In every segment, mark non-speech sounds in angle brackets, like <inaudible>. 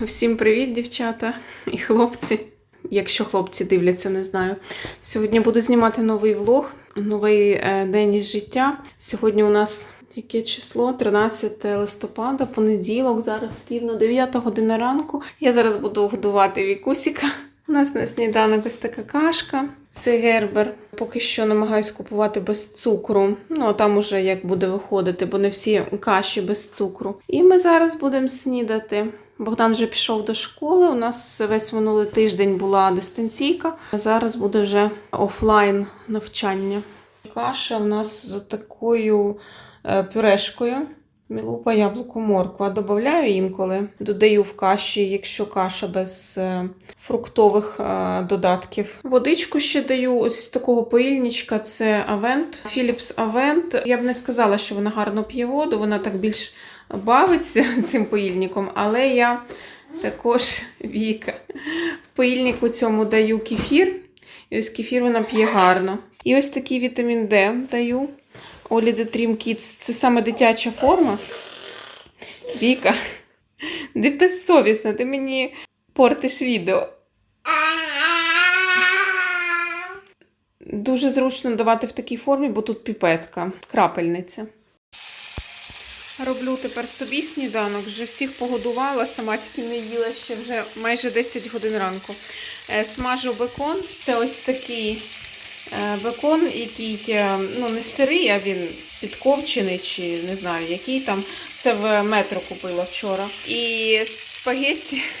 Всім привіт, дівчата і хлопці. Якщо хлопці дивляться, не знаю. Сьогодні буду знімати новий влог, новий е, день із життя. Сьогодні у нас яке число? 13 листопада, понеділок, зараз рівно 9 година ранку. Я зараз буду годувати Вікусіка. У нас на сніданок ось така кашка. Це гербер. Поки що намагаюсь купувати без цукру. Ну, а там уже як буде виходити, бо не всі каші без цукру. І ми зараз будемо снідати. Богдан вже пішов до школи. У нас весь минулий тиждень була дистанційка. Зараз буде вже офлайн навчання. Каша в нас з такою е, пюрешкою. Мілупа, яблуко, морква. Додаю інколи. Додаю в каші, якщо каша без е, фруктових е, додатків. Водичку ще даю ось такого поїльничка. Це Авент. Philips Avent. Я б не сказала, що вона гарно п'є воду, вона так більш бавиться <laughs> цим поїльником, але я також <laughs> Віка. В поїльнику цьому даю кефір. І ось кефір вона п'є гарно. І ось такий вітамін Д даю. Олі Dream Kids. Це саме дитяча форма. Віка, <laughs> ти безсовісна, ти мені портиш відео. Дуже зручно давати в такій формі, бо тут піпетка, крапельниця. Роблю тепер собі сніданок, вже всіх погодувала, сама тільки не їла ще вже майже 10 годин ранку. Е, Смажу бекон. Це ось такий е, бекон, який е, ну, не сирий, а він підковчений, чи не знаю, який там. Це в метро купила вчора. І спагетті. <laughs>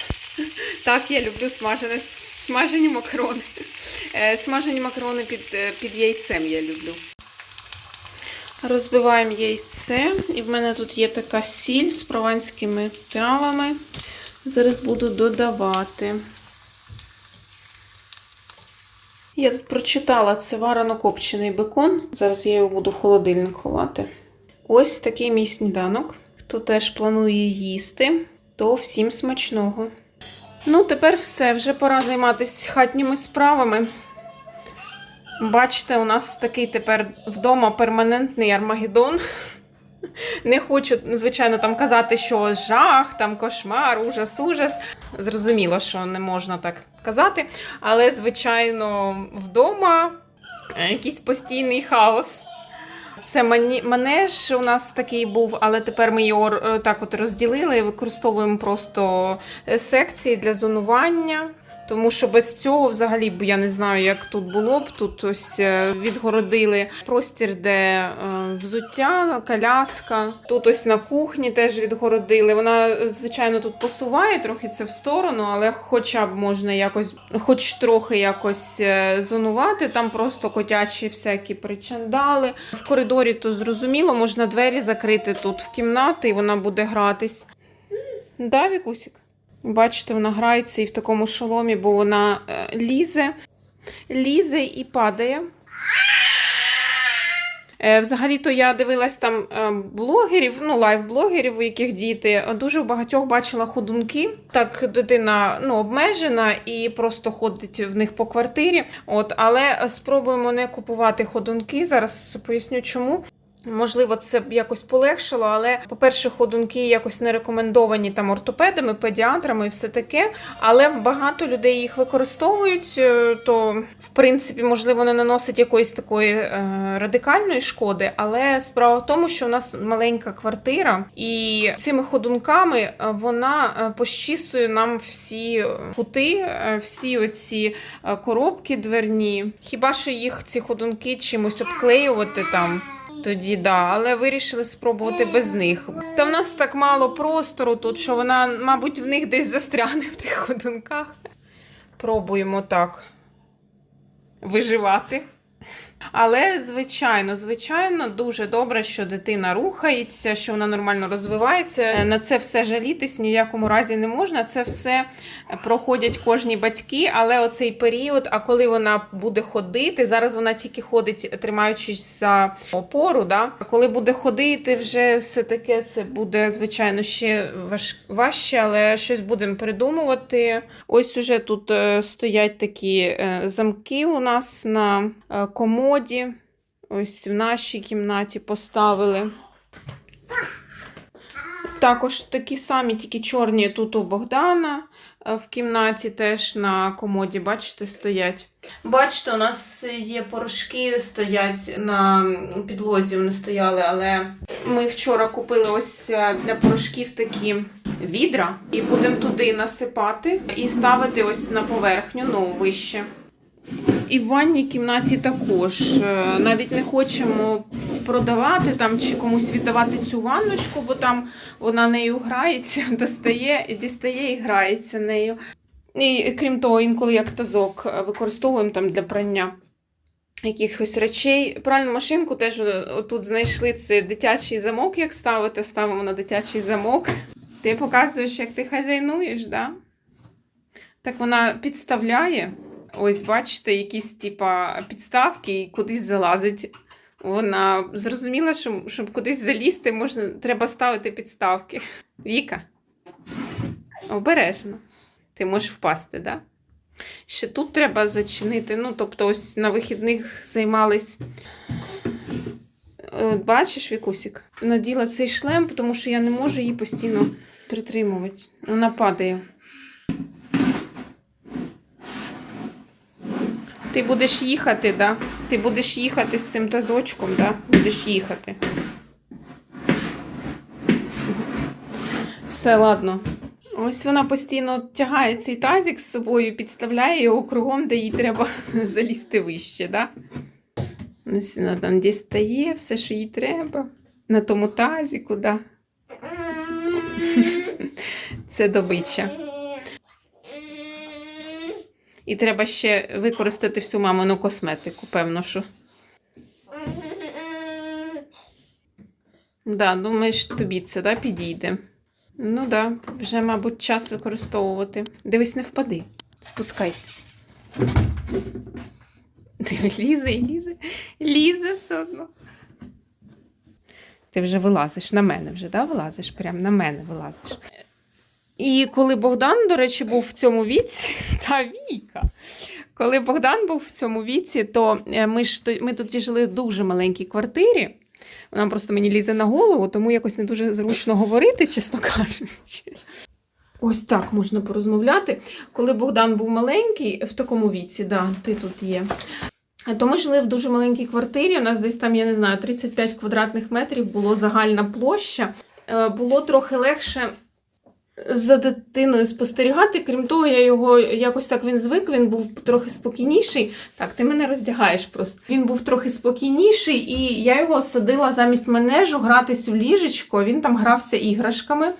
Так, я люблю смажене, смажені макарони. Смажені макарони під, під яйцем я люблю. Розбиваємо яйце, і в мене тут є така сіль з прованськими травами. Зараз буду додавати. Я тут прочитала, це варено-копчений бекон. Зараз я його буду в холодильник ховати. Ось такий мій сніданок. Хто теж планує їсти, то всім смачного. Ну, тепер все, вже пора займатися хатніми справами. Бачите, у нас такий тепер вдома перманентний армагеддон. Не хочу, звичайно, там казати, що жах, там кошмар, ужас, ужас. Зрозуміло, що не можна так казати. Але, звичайно, вдома якийсь постійний хаос. Це манеж у нас такий був, але тепер ми його е, так от розділили і використовуємо просто е, секції для зонування. Тому що без цього взагалі б я не знаю, як тут було б. Тут ось е, відгородили простір, де е, взуття, коляска. Тут ось на кухні теж відгородили. Вона, звичайно, тут посуває трохи це в сторону, але хоча б можна якось, хоч трохи якось е, зонувати. Там просто котячі всякі причандали. В коридорі то зрозуміло, можна двері закрити тут в кімнати, і вона буде гратись. Да, Вікусік? Бачите, вона грається і в такому шоломі, бо вона е, лізе, лізе і падає. Е, Взагалі-то я дивилась там е, блогерів, ну, лайв-блогерів, у яких діти. Дуже багатьох бачила ходунки. Так дитина ну, обмежена і просто ходить в них по квартирі. От, але спробуємо не купувати ходунки. Зараз поясню чому. Можливо, це б якось полегшило, але, по-перше, ходунки якось не рекомендовані там ортопедами, педіатрами і все таке. Але багато людей їх використовують, е, то в принципі, можливо, не наносить якоїсь такої е, радикальної шкоди. Але справа в тому, що у нас маленька квартира, і цими ходунками е, вона пощісує нам всі кути, е, всі оці коробки дверні. Хіба що їх ці ходунки чимось обклеювати там? Тоді да, але вирішили спробувати без них. Та в нас так мало простору тут, що вона, мабуть, в них десь застряне в тих ходунках. Пробуємо так виживати. Але, звичайно, звичайно, дуже добре, що дитина рухається, що вона нормально розвивається. На це все жалітись ні в якому разі не можна. Це все проходять кожні батьки, але оцей період, а коли вона буде ходити, зараз вона тільки ходить, тримаючись за опору. Да? Коли буде ходити, вже все таке це буде, звичайно, ще важ... важче, але щось будемо придумувати. Ось уже тут е, стоять такі е, замки у нас на е, комоді. Ось в нашій кімнаті поставили. Також такі самі, тільки чорні тут у Богдана. е, В кімнаті теж на комоді, бачите, стоять. Бачите, у нас є порошки, стоять на підлозі, вони стояли, але ми вчора купили ось е, для порошків такі відра, і будемо туди насипати і ставити ось на поверхню, ну, вище. І в ванній кімнаті також. Е, Навіть не хочемо продавати там чи комусь віддавати цю ванночку, бо там вона нею грається, <laughs> достає, дістає і грається нею. І крім того, інколи як тазок е, використовуємо там для прання якихось речей. Пральну машинку теж е, тут знайшли це дитячий замок, як ставити. Ставимо на дитячий замок. Ти показуєш, як ти хазяйнуєш, да? Так вона підставляє. Ось, бачите, якісь типа підставки і кудись залазить. Вона зрозуміла, що щоб кудись залізти, можна, треба ставити підставки. Віка. Обережно. Ти можеш впасти, так? Да? Ще тут треба зачинити. Ну, тобто, ось на вихідних займались. Е, Бачиш, Вікусік? Наділа цей шлем, тому що я не можу її постійно притримувати. Вона падає. Ти будеш їхати, да? Ти будеш їхати з цим тазочком, да? Будеш їхати. Все, ладно. Ось вона постійно тягає цей тазик з собою, підставляє його кругом, де їй треба <laughs> залізти вище, да? Ось вона там дістає все, що їй треба. На тому тазіку, да? <laughs> Це добича. І треба ще використати всю мамину косметику, певно, що. Да, думаєш, тобі це да, підійде. Ну да, вже, мабуть, час використовувати. Дивись, не впади. Спускайся. Лізе лізе. Лізе все одно. Ти вже вилазиш на мене вже, да? Вилазиш? Прям на мене вилазиш. І коли Богдан, до речі, був в цьому віці, <laughs> та Віка. Коли Богдан був в цьому віці, то е, ми ж ми тоді жили в дуже маленькій квартирі. Вона просто мені лізе на голову, тому якось не дуже зручно говорити, чесно кажучи. Ось так можна порозмовляти. Коли Богдан був маленький, в такому віці, да, ти тут є. То ми жили в дуже маленькій квартирі. У нас десь там, я не знаю, 35 квадратних метрів було загальна площа. Е, Було трохи легше за дитиною спостерігати. Крім того, я його якось так він звик, він був трохи спокійніший. Так, ти мене роздягаєш просто. Він був трохи спокійніший, і я його садила замість манежу гратись у ліжечко. Він там грався іграшками.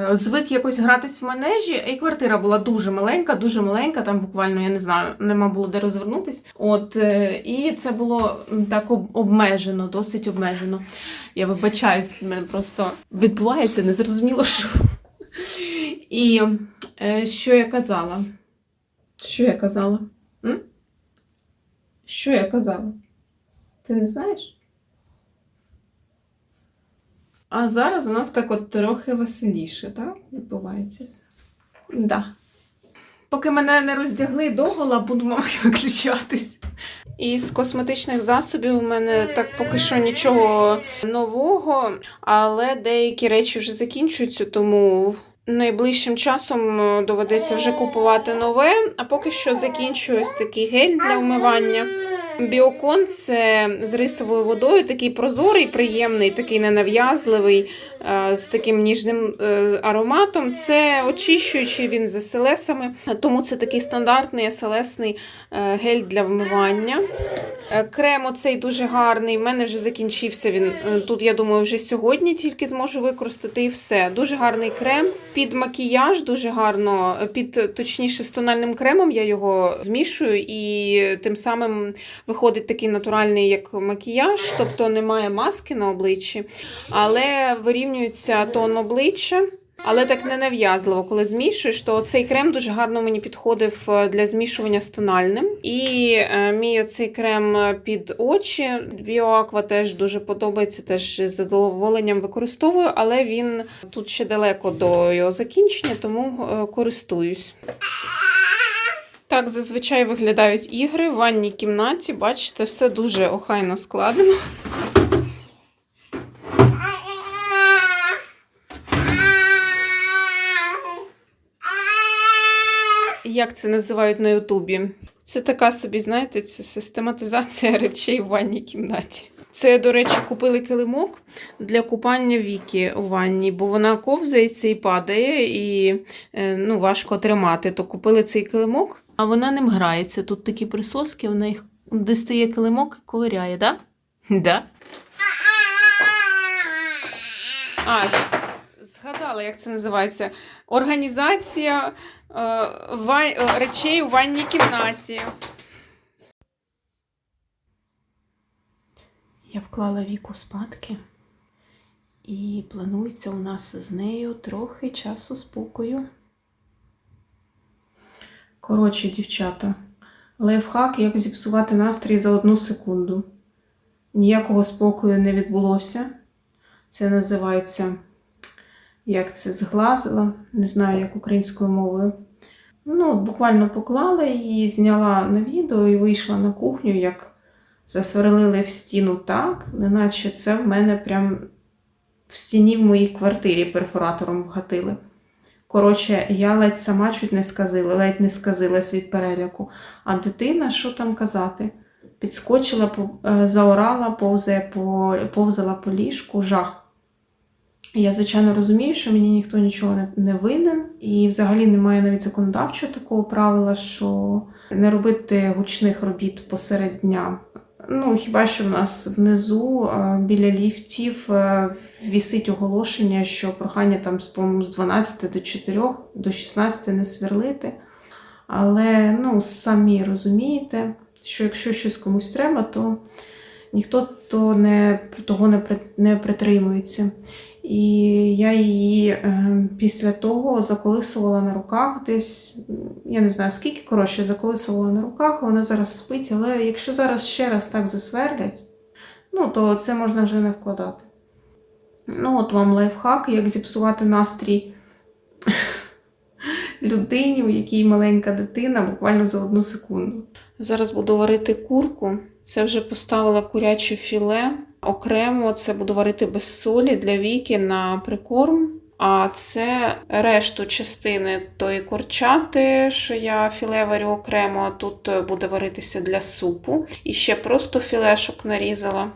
Е, Звик якось гратись в манежі, і квартира була дуже маленька, дуже маленька, там буквально, я не знаю, нема було де розвернутись. От, е, і це було так обмежено, досить обмежено. Я вибачаюсь, в мене просто відбувається незрозуміло що. І е, що я казала? Що я казала? М? Що я казала? Ти не знаєш? А зараз у нас так от трохи веселіше, так? Відбувається все. Да. Поки мене не роздягли догола, буду, мабуть, <laughs> виключатись. Із косметичних засобів у мене так поки що нічого нового, але деякі речі вже закінчуються, тому найближчим часом е, доведеться вже купувати нове. А поки що закінчую ось такий гель для вмивання. Біокон це з рисовою водою, такий прозорий, приємний, такий ненав'язливий, е, з таким ніжним е, ароматом. Це очищуючий він з СЛСами, тому це такий стандартний СЛСний е, гель для вмивання. Крем оцей дуже гарний. в мене вже закінчився він. Тут, я думаю, вже сьогодні тільки зможу використати і все. Дуже гарний крем. Під макіяж дуже гарно, під точніше з тональним кремом я його змішую, і тим самим виходить такий натуральний, як макіяж, тобто немає маски на обличчі, але вирівнюється тон обличчя. Але так не нав'язливо, коли змішуєш, то цей крем дуже гарно мені підходив е, для змішування з тональним. І е, мій оцей крем під очі Bioaqua теж дуже подобається, теж з задоволенням використовую, але він тут ще далеко до його закінчення, тому е, користуюсь. Так зазвичай виглядають ігри в ванній кімнаті, бачите, все дуже охайно складено. Як це називають на Ютубі? Це така собі, знаєте, це систематизація речей в ванній кімнаті. Це, до речі, купили килимок для купання віки у ванні, бо вона ковзається і падає, і е, ну, важко тримати. То купили цей килимок а вона ним грається. Тут такі присоски, вона їх дістає килимок і ковиряє, да? Да. А, згадала, як це називається. Організація е, е, речей у ванній кімнаті. Я вклала віку спадки, і планується у нас з нею трохи часу спокою. Коротше, дівчата, лайфхак, як зіпсувати настрій за одну секунду. Ніякого спокою не відбулося. Це називається, як це зглазила, не знаю, як українською мовою. Ну, буквально поклала її, зняла на відео і вийшла на кухню, як засверлили в стіну так, неначе це в мене прям в стіні в моїй квартирі перфоратором вгатили. Коротше, я ледь сама чуть не сказила, ледь не сказилась від переляку. А дитина, що там казати? Підскочила, е, заорала, повзає повзала по ліжку, жах. Я, звичайно, розумію, що мені ніхто нічого не, не винен, і взагалі немає навіть законодавчого такого правила, що не робити гучних робіт посеред дня. Ну, хіба що в нас внизу біля ліфтів вісить оголошення, що прохання там з 12 до 4 до 16 не сверлити. Але ну, самі розумієте, що якщо щось комусь треба, то ніхто то не, того не, не притримується. І я її е, після того заколисувала на руках десь, я не знаю скільки, коротше, заколисувала на руках, вона зараз спить, але якщо зараз ще раз так засверлять, ну то це можна вже не вкладати. Ну, от вам лайфхак, як зіпсувати настрій <laughs> людині, у якій маленька дитина, буквально за одну секунду. Зараз буду варити курку. Це вже поставила куряче філе. Окремо це буду варити без солі для віки на прикорм. А це решту частини тої курчати, що я філе варю окремо, а тут буде варитися для супу. І ще просто філешок нарізала.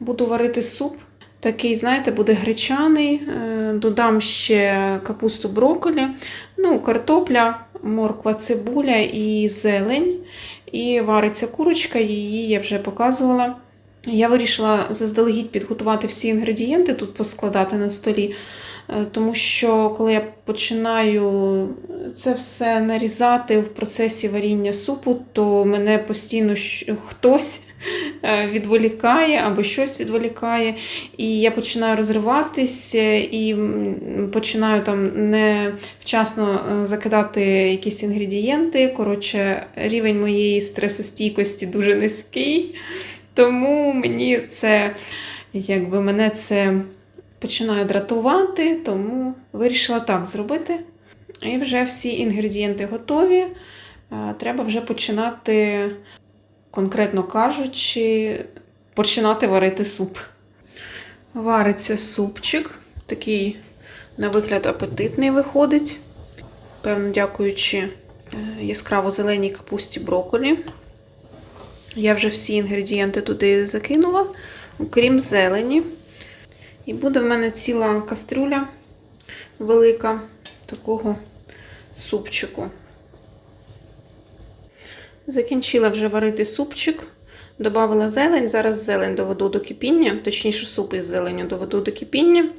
Буду варити суп. Такий, знаєте, буде гречаний. Е, Додам ще капусту брокколі, ну, картопля, морква, цибуля і зелень. І вариться курочка, її я вже показувала. Я вирішила заздалегідь підготувати всі інгредієнти, тут поскладати на столі. Е, Тому що коли я починаю це все нарізати в процесі варіння супу, то мене постійно хтось е, відволікає або щось відволікає, і я починаю розриватись е, і починаю там не вчасно е, закидати якісь інгредієнти. Коротше, рівень моєї стресостійкості дуже низький, тому мені це якби мене це починає дратувати, тому вирішила так зробити. І вже всі інгредієнти готові. Треба вже починати, конкретно кажучи, починати варити суп. Вариться супчик, такий на вигляд апетитний виходить. Певно, дякуючи е, яскраво зеленій капусті брокколі. Я вже всі інгредієнти туди закинула, окрім зелені. І буде в мене ціла кастрюля велика такого супчику. Закінчила вже варити супчик, додавала зелень. Зараз зелень доведу до кипіння, точніше, суп із зеленю доведу до кипіння.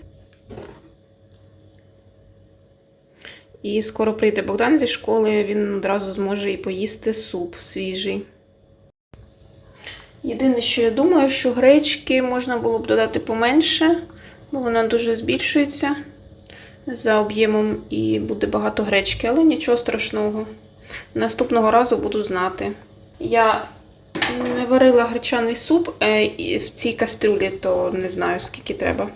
І скоро прийде Богдан зі школи, він одразу зможе і поїсти суп свіжий. Єдине, що я думаю, що гречки можна було б додати поменше, бо вона дуже збільшується за об'ємом і буде багато гречки, але нічого страшного. Наступного разу буду знати. Я не варила гречаний суп е, в цій кастрюлі, то не знаю, скільки треба.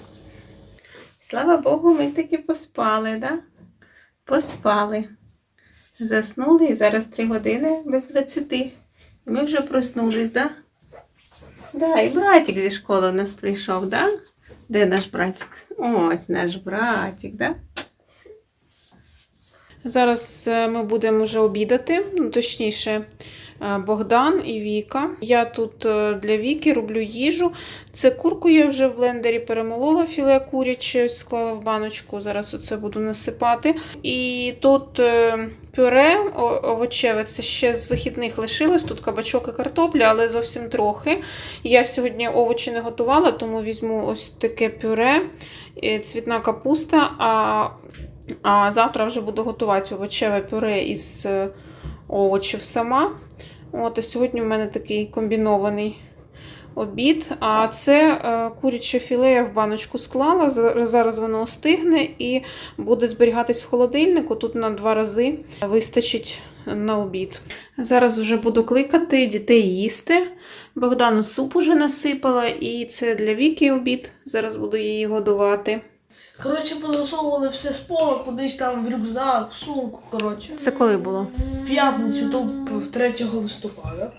Слава Богу, ми таки поспали, да? Поспали. Заснули і зараз 3 години без 20. І ми вже проснулись, да? Да, і братик зі школи у нас прийшов, да? Де наш братик? Ось наш братик, да? Зараз е, ми будемо вже обідати, ну, точніше, Богдан і Віка. Я тут е, для Віки роблю їжу. Це курку я вже в блендері перемолола, філе куряче, склала в баночку. Зараз оце буду насипати. І тут е, пюре овочеве, це ще з вихідних лишилось. Тут кабачок і картопля, але зовсім трохи. Я сьогодні овочі не готувала, тому візьму ось таке пюре, е, цвітна капуста. А а завтра вже буду готувати овочеве пюре із е, овочів сама. От, а сьогодні в мене такий комбінований обід. А це е, куряче філе я в баночку склала. Зараз воно остигне і буде зберігатись в холодильнику. Тут на два рази вистачить на обід. Зараз вже буду кликати дітей їсти. Богдану суп уже насипала, і це для Віки обід. Зараз буду її годувати. Коротше, позасовували все з пола, кудись там в рюкзак, в сумку, коротше. Це коли було? В п'ятницю, то в 3 листопада.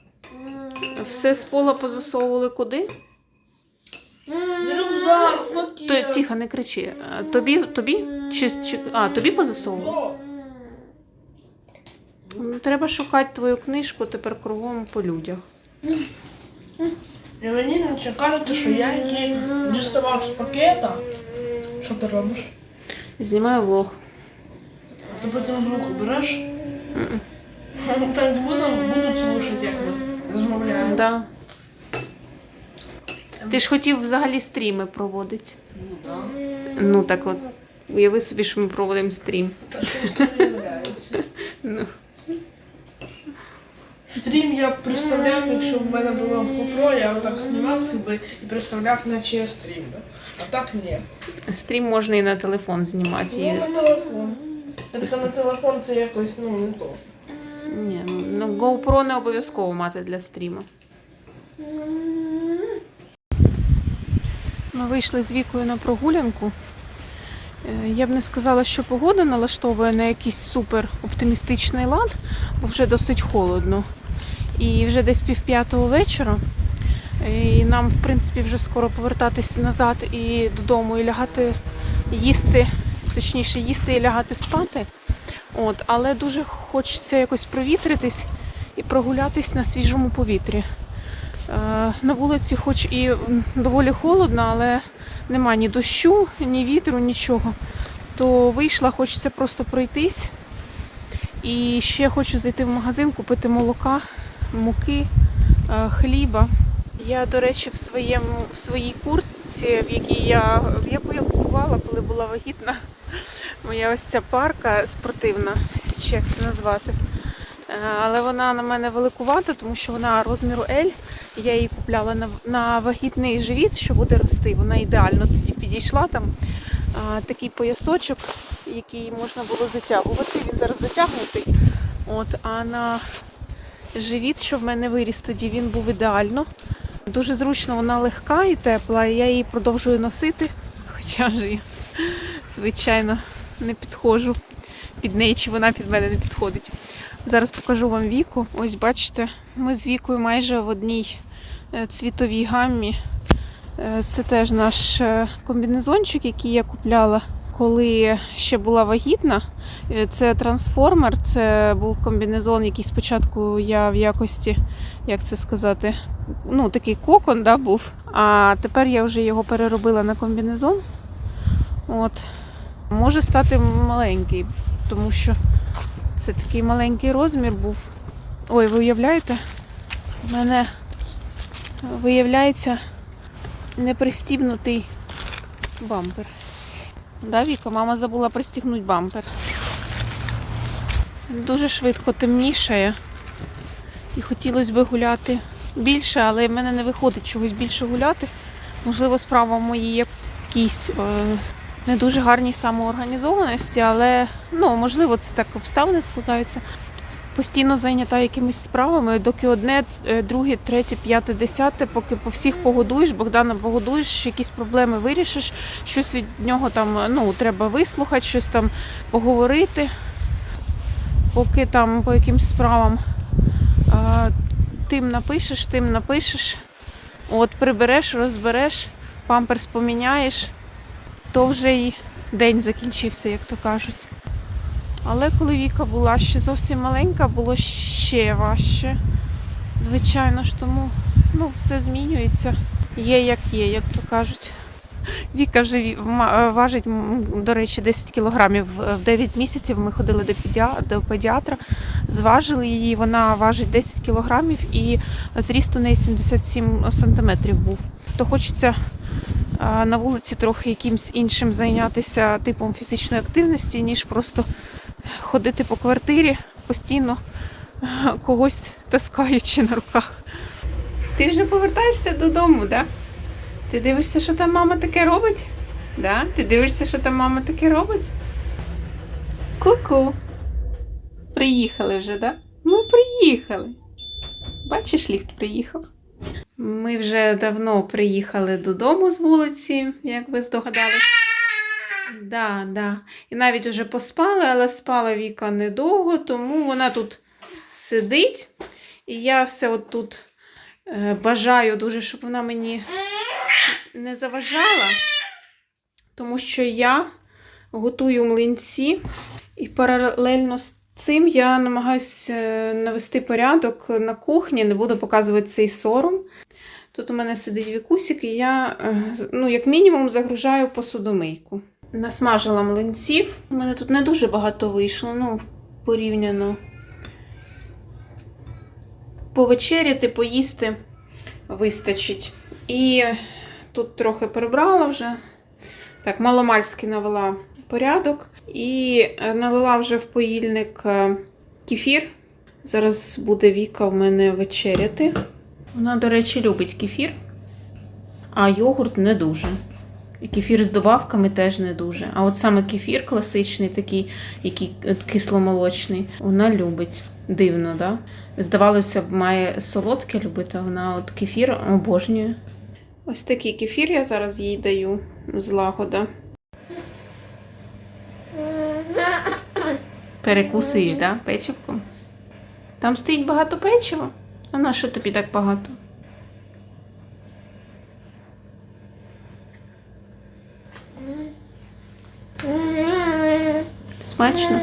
Все з пола позасовували куди? В рюкзак, То, пакет. тихо, не кричи. А, Тобі, тобі? Чи, чи, а, тобі позасовували? О, Ну, Треба шукати твою книжку тепер кругом по людях. І мені наче кажете, що я її діставав з пакета. Що ти робиш? Знімаю влог. А ти потім звук береш? <laughs> Так будуть, будуть слухати, як ми розмовляємо. Да. Ти ж хотів взагалі стріми проводити. Ну, да. Ну так от, уяви собі, що ми проводимо стрім. Та що? <laughs> Ну. Стрім я представляв, якщо в мене було GoPro, я отак знімав тебе і представляв, наче я стрім. Да? А так ні. Стрім можна і на телефон знімати. Ну, І... на телефон. Тільки на телефон це якось, ну, не то. Ні, ну GoPro не обов'язково мати для стріму. Ми вийшли з вікою на прогулянку. Е, Я б не сказала, що погода налаштовує на якийсь супер оптимістичний лад, бо вже досить холодно. І вже десь пів п'ятого вечора. І нам, в принципі, вже скоро повертатись назад і додому і лягати їсти, точніше, їсти і лягати спати. От, але дуже хочеться якось провітритись і прогулятись на свіжому повітрі. Е, на вулиці, хоч і доволі холодно, але нема ні дощу, ні вітру, нічого. То вийшла, хочеться просто пройтись. І ще хочу зайти в магазин, купити молока, муки, е, хліба. Я, до речі, в своєму в своїй куртці, в якій я в яку я купувала, коли була вагітна, <laughs> моя ось ця парка спортивна, чи як це назвати. Е, Але вона на мене великувата, тому що вона розміру L. Я її купляла на, на вагітний живіт, що буде рости. Вона ідеально тоді підійшла там. а, такий поясочок, який можна було затягувати. Він зараз затягнутий. От, а на живіт, що в мене виріс тоді, він був ідеально. Дуже зручно, вона легка і тепла, і я її продовжую носити, хоча ж я, звичайно, не підходжу під неї, чи вона під мене не підходить. Зараз покажу вам віку. Ось бачите, ми з вікою майже в одній е, цвітовій гаммі. Е, Це теж наш е, комбінезончик, який я купляла, коли ще була вагітна. Е, Це трансформер, це був комбінезон, який спочатку я в якості, як це сказати, ну такий кокон да, був. А тепер я вже його переробила на комбінезон. От. Може стати маленький, тому що це такий маленький розмір був. Ой, ви уявляєте? У мене виявляється непристібнутий бампер. Да, Віка, мама забула пристігнути бампер. Дуже швидко темнішає. І хотілося б гуляти більше, але в мене не виходить чогось більше гуляти. Можливо, справа в моїй е, не дуже гарній самоорганізованості, але ну, можливо, це так обставини складаються. Постійно зайнята якимись справами, доки одне, е, друге, третє, п'яте, десяте, поки по всіх погодуєш, Богдана погодуєш, якісь проблеми вирішиш, щось від нього там ну, треба вислухати, щось там поговорити, поки там по якимсь справам а, тим напишеш, тим напишеш, от прибереш, розбереш, памперс поміняєш, то вже й день закінчився, як то кажуть. Але коли Віка була ще зовсім маленька, було ще важче. Звичайно ж, тому ну, все змінюється. Є як є, як то кажуть. Віка вже важить, до речі, 10 кілограмів. В 9 місяців ми ходили до, педіатра, зважили її, вона важить 10 кілограмів і зріст у неї 77 сантиметрів був. То хочеться на вулиці трохи якимсь іншим зайнятися типом фізичної активності, ніж просто ходити по квартирі постійно когось таскаючи на руках. Ти вже повертаєшся додому, так? Да? Ти дивишся, що там мама таке робить? Да? Ти дивишся, що там мама таке робить? Ку-ку. Приїхали вже, да? Ми приїхали. Бачиш, ліфт приїхав. Ми вже давно приїхали додому з вулиці, як ви здогадались. Да, да. І навіть уже поспали, але спала Віка недовго, тому вона тут сидить. І я все от тут е, бажаю дуже, щоб вона мені не заважала, тому що я готую млинці, і паралельно з цим я намагаюся навести порядок на кухні, не буду показувати цей сором. Тут у мене сидить вікусик, і я, е, ну, як мінімум, загружаю посудомийку. Насмажила млинців. У мене тут не дуже багато вийшло, ну, порівняно. Повечеряти, поїсти вистачить. І тут трохи прибрала вже. Так, маломальськи навела порядок. І е, налила вже в поїльник е, кефір. Зараз буде Віка в мене вечеряти. Вона, до речі, любить кефір, а йогурт не дуже. І кефір з добавками теж не дуже. А от саме кефір класичний, такий, який е, кисломолочний, вона любить. Дивно, да? Здавалося б, має солодке любити, а вона от кефір обожнює. Ось такий кефір я зараз їй даю з лагода. Перекусуєш, да, печивком? Там стоїть багато печива. А на що тобі так багато? Смачно?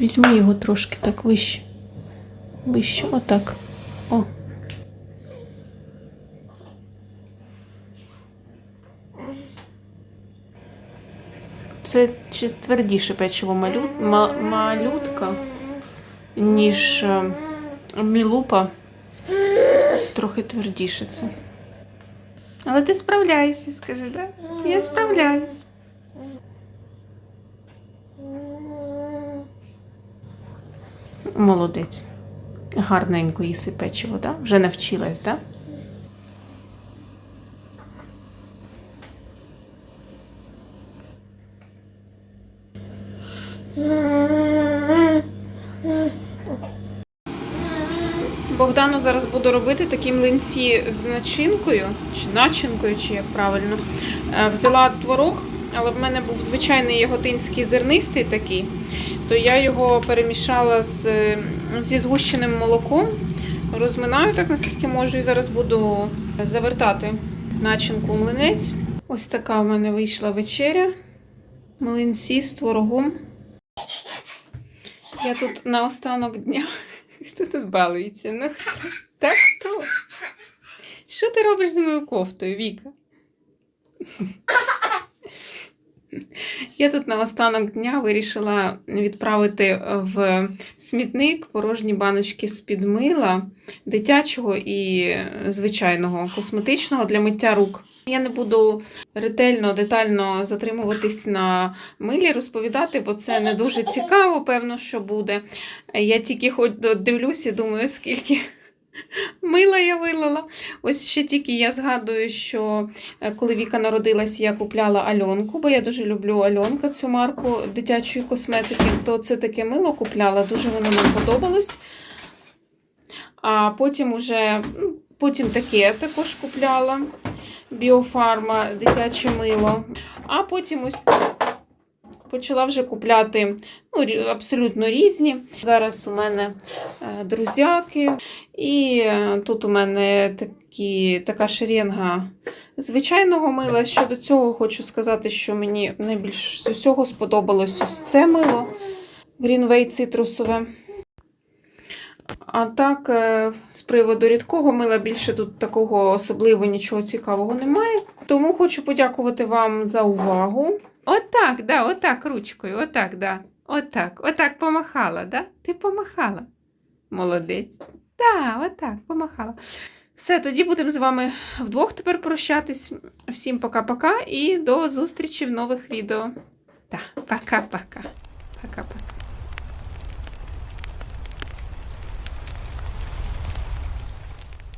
Візьми його трошки так вище. Вище, отак. О. Це чи твердіше печиво малю... ма... малютка, ніж е, мілупа. Трохи твердіше це. Але ти справляєшся, скажи, так? Да? Я справляюсь. Молодець. Гарненько їси печиво, так? Да? Вже навчилась, так? Да? Богдану зараз буду робити такі млинці з начинкою, чи начинкою, чи як правильно. Е, Взяла творог, але в мене був звичайний яготинський зернистий такий, то я його перемішала з, зі згущеним молоком, розминаю так, наскільки можу, і зараз буду завертати начинку млинець. Ось така в мене вийшла вечеря. Млинці з творогом. Я тут на останок дня. Хто тут балується? Ну хто? Та хто? Що ти робиш з моєю кофтою, Віка? Я тут на останок дня вирішила відправити в смітник порожні баночки з-під мила дитячого і звичайного косметичного для миття рук. Я не буду ретельно, детально затримуватись на милі, розповідати, бо це не дуже цікаво, певно, що буде. Я тільки хоч дивлюся і думаю, скільки <laughs> мила я вилила. Ось ще тільки я згадую, що е, коли Віка народилась, я купляла Альонку, бо я дуже люблю Альонка, цю марку дитячої косметики, то це таке мило купляла, дуже воно нам подобалось. А потім уже, ну, потім таке також купляла. Біофарма, дитяче мило. А потім ось Почала вже купляти ну, абсолютно різні. Зараз у мене е, друзяки, і е, тут у мене такі, така шеренга звичайного мила. Щодо цього хочу сказати, що мені найбільш з усього сподобалось ось це мило Greenway цитрусове. А так, е, з приводу рідкого мила більше тут такого особливо нічого цікавого немає. Тому хочу подякувати вам за увагу. Отак, да, отак ручкою, отак, да. Отак, отак помахала, да? Ти помахала. Молодець. Да, отак, помахала. Все, тоді будемо з вами вдвох тепер прощатись. Всім пока-пока і до зустрічі в нових відео. Так, пока-пока. Пока-пока.